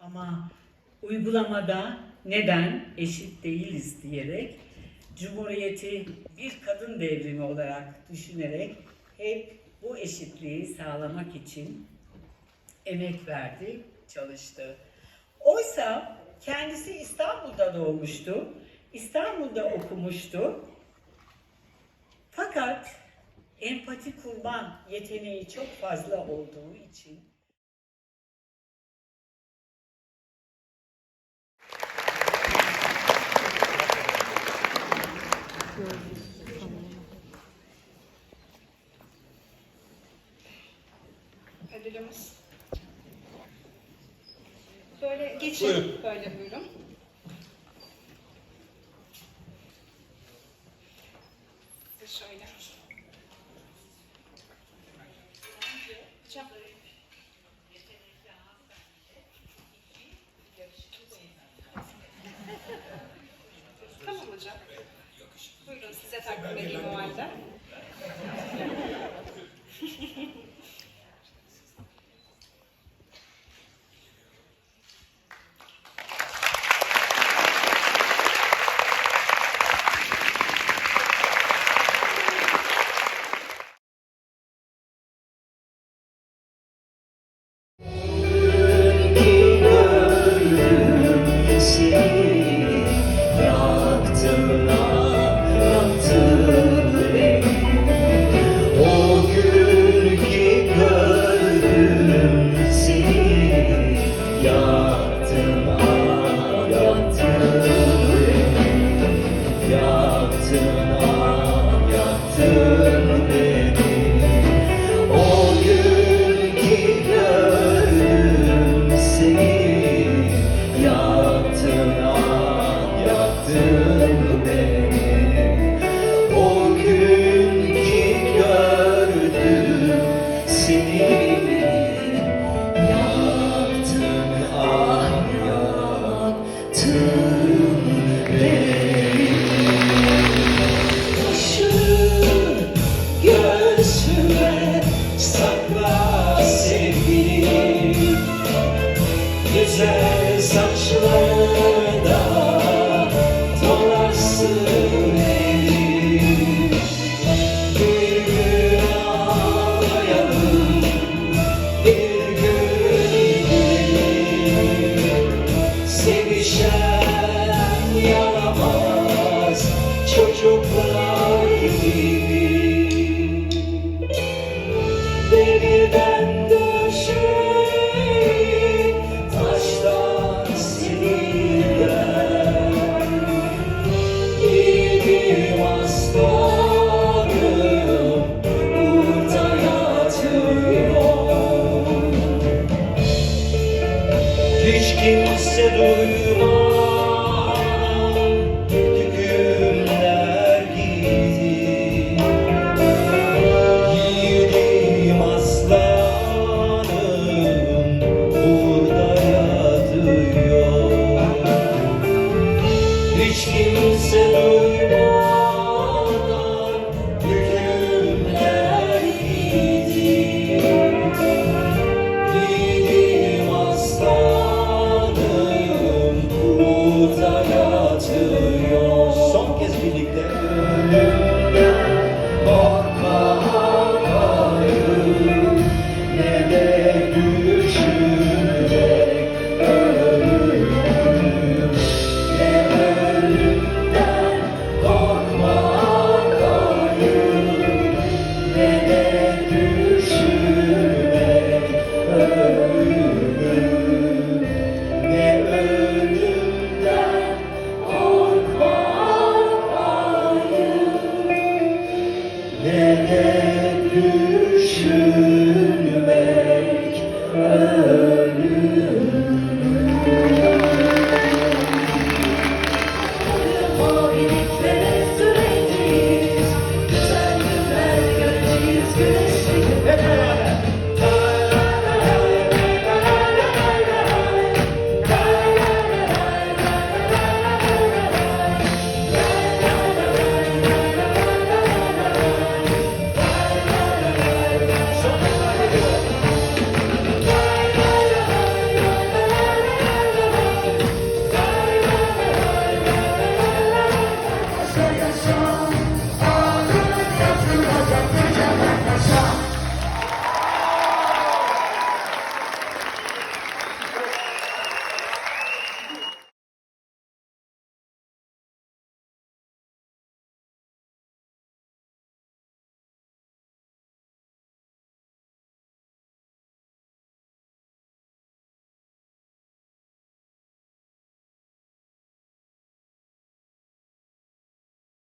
Ama uygulamada neden eşit değiliz diyerek Cumhuriyeti bir kadın devrimi olarak düşünerek hep bu eşitliği sağlamak için emek verdi, çalıştı. Oysa kendisi İstanbul'da doğmuştu, İstanbul'da okumuştu. Fakat empati kurma yeteneği çok fazla olduğu için ödülümüz. Böyle geçin. Buyurun. Böyle buyurun. Size şöyle. Tamam hocam. Buyurun size takdim edeyim o halde. Güzel saçları da dolaşsın elim. Bir gün bir gün Sevişen yaramaz çocuklar gibi. Devirden Ele